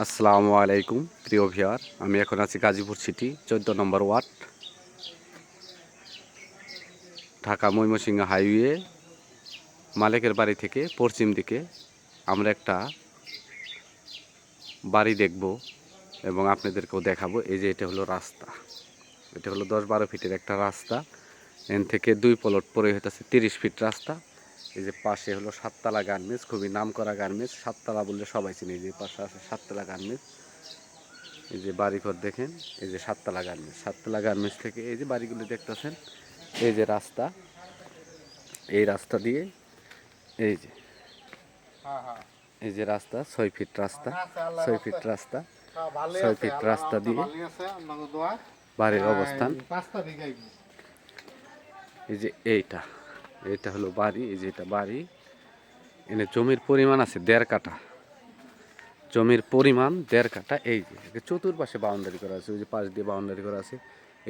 আসসালামু আলাইকুম, প্রিয় ভিয়ার আমি এখন আছি গাজীপুর সিটি, চোদ্দ নম্বর ওয়ার্ড, ঢাকা ময়মনসিংহ হাইওয়ে, মালিকের বাড়ি থেকে পশ্চিম দিকে আমরা একটা বাড়ি দেখব এবং আপনাদেরকেও দেখাবো। এই যে এটা হলো রাস্তা। এটা হলো দশ বারো ফিটের একটা রাস্তা। এন থেকে দুই পলট পরে হইতেছে তিরিশ ফিট রাস্তা। এই যে পাশে হলো সাততলা গার্মেন্টস খুবই নাম করা গার্মেন্টস। সাততলা বললে সবাই চিনে এই যে পাশে আছে সাততলা গার্মেন্টস। এই যে বাড়িঘর দেখেন এই যে সাততলা গার্মেন্টস। সাততলা গার্মেন্টস থেকে এই যে বাড়িগুলো দেখতেছেন এই যে রাস্তা এই রাস্তা দিয়ে এই যে এই যে রাস্তা ছয় ফিট রাস্তা ছয় ফিট রাস্তা ছয় ফিট রাস্তা দিয়ে বাড়ির অবস্থান। এই যে এইটা। এইটা হলো বাড়ি, এই যে এটা বাড়ি। এনে জমির পরিমাণ আছে দেড় কাঠা। জমির পরিমাণ দেড় কাঠা, এই যে চতুর্পাশে বাউন্ডারি করা আছে, ওই যে পাশ দিয়ে বাউন্ডারি করা আছে।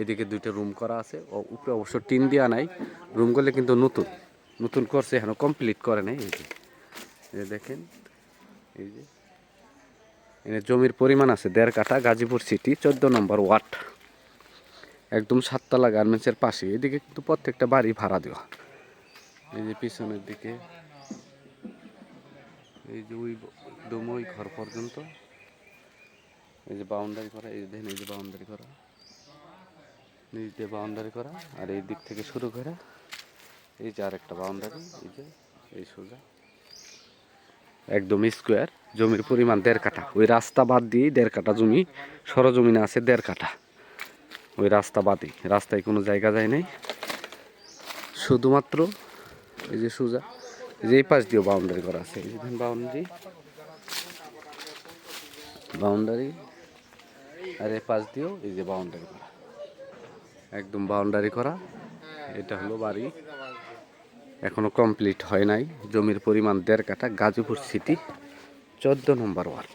এদিকে দুইটা রুম করা আছে, ও উপরে অবশ্য টিন দেওয়া নাই। রুমগুলো কিন্তু নতুন নতুন করছে, এখনও কমপ্লিট করে নাই, এই যে। দেখেন, এই যে। এনে জমির পরিমাণ আছে দেড় কাঠা, গাজীপুর সিটি চোদ্দ নম্বর ওয়ার্ড। একদম সাততলা গার্মেন্টসের পাশে, এদিকে কিন্তু প্রত্যেকটা বাড়ি ভাড়া দেওয়া। এই যে পিছনের দিকে। এই যে ওই একদম ওই ঘর পর্যন্ত। এই যে বাউন্ডারি করা, এই দেখেন, এই যে বাউন্ডারি করা। নিচ দিয়ে বাউন্ডারি করা, আর এই দিক থেকে শুরু করে। এই যে আর একটা বাউন্ডারি এই যে, এই সোজা। একদম স্কোয়ার জমির পরিমাণ দেড় কাঠা। ওই রাস্তা বাদ দিয়ে দেড় কাঠা জমি, সরজমিনে আছে দেড় কাঠা। ওই রাস্তা বাদে, রাস্তায় কোনো জায়গা যায় নাই। শুধুমাত্র এই যে সোজা, এই যে এই পাশ দিয়েও বাউন্ডারি করা আছে। এই যে বাউন্ডারি বাউন্ডারি আর এই পাশ দিয়েও এই যে বাউন্ডারি করা। একদম বাউন্ডারি করা, এটা হলো বাড়ি। এখনও কমপ্লিট হয় নাই। জমির পরিমাণ দেড় কাঠা, গাজীপুর সিটি চোদ্দ নম্বর ওয়ার্ড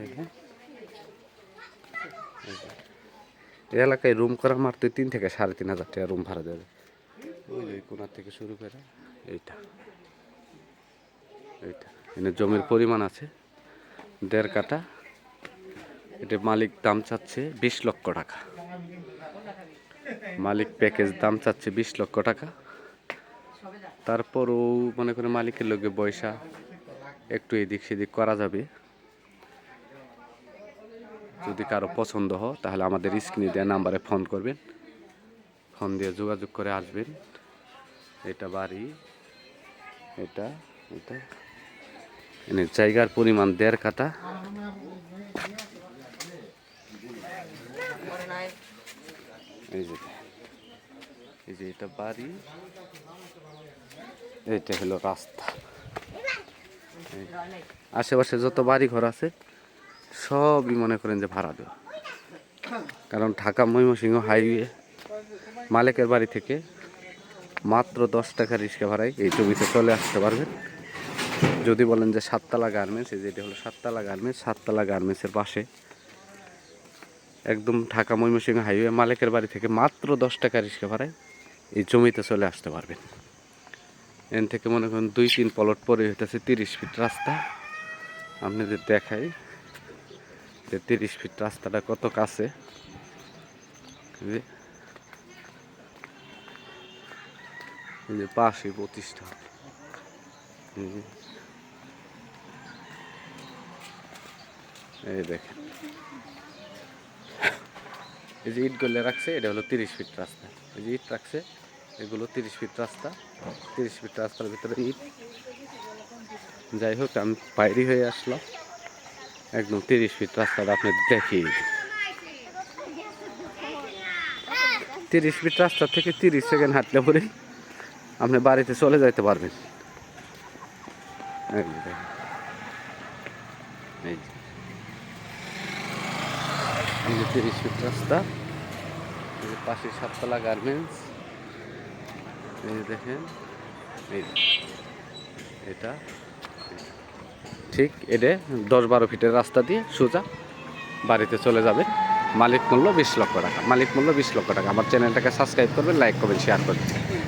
দেখেন। এলাকায় রুম করা মারতে তিন থেকে সাড়ে তিন হাজার টাকা রুম ভাড়া দেবে। ওই যে কোনার থেকে শুরু করে এইটা। এইটা। এনে জমির পরিমাণ আছে, দেড় কাটা এটা মালিক দাম চাচ্ছে বিশ লক্ষ টাকা। মালিক প্যাকেজ দাম চাচ্ছে বিশ লক্ষ টাকা। তারপরও মনে করে মালিকের লোকে পয়সা একটু এদিক সেদিক করা যাবে। যদি কারও পছন্দ হয়, তাহলে আমাদের স্ক্রিনে দেওয়া নাম্বারে ফোন করবেন। ফোন দিয়ে যোগাযোগ করে আসবেন। এটা বাড়ি, এটা এটা। এনে জায়গার পরিমাণ দেড় কাটা এই যে এই যে এটা বাড়ি। এইটা হলো রাস্তা। আশেপাশে যত বাড়ি ঘর আছে সবই মনে করেন যে ভাড়া দেওয়া। কারণ ঢাকা ময়মনসিংহ হাইওয়ে মালিকের বাড়ি থেকে মাত্র দশ টাকা রিক্সা ভাড়ায় এই জমিতে চলে আসতে পারবেন। যদি বলেন যে সাততলা গার্মেন্টস, এই যে এটা হলো সাততলা গার্মেন্টস, সাততলা গার্মেন্টসের পাশে একদম ঢাকা ময়মনসিংহ হাইওয়ে মালিকের বাড়ি থেকে মাত্র দশ টাকা রিক্সা ভাড়ায় এই জমিতে চলে আসতে পারবেন। এন থেকে মনে করেন দুই, তিন পলট পরে হইতেছে তিরিশ ফিট রাস্তা। আপনাদের দেখাই যে তিরিশ ফিট রাস্তাটা কত কাছে? যে- পাশে প্রতিষ্ঠান এই দেখেন। এই যে ইটগুলো রাখছে, এটা হলো তিরিশ ফিট রাস্তা। এই যে ইট রাখছে, এগুলো তিরিশ ফিট রাস্তা। তিরিশ ফিট রাস্তার ভিতরে ইট। যাই হোক, আমি বাইরে হয়ে আসলাম। একদম তিরিশ ফিট রাস্তাটা আপনি দেখিয়ে তিরিশ ফিট রাস্তা থেকে তিরিশ সেকেন্ড হাঁটলে পরে আপনি বাড়িতে চলে যাইতে পারবেন। তিরিশ ফিট রাস্তা। পাশে সাততলা গার্মেন্টস। এই দেখেন। এই এটা। ঠিক এটা দশ বারো ফিটের রাস্তা দিয়ে সোজা বাড়িতে চলে যাবে। মালিক মূল্য বিশ লক্ষ টাকা। মালিক মূল্য বিশ লক্ষ টাকা। আমার চ্যানেলটাকে সাবস্ক্রাইব করবেন, লাইক করবেন শেয়ার করবেন।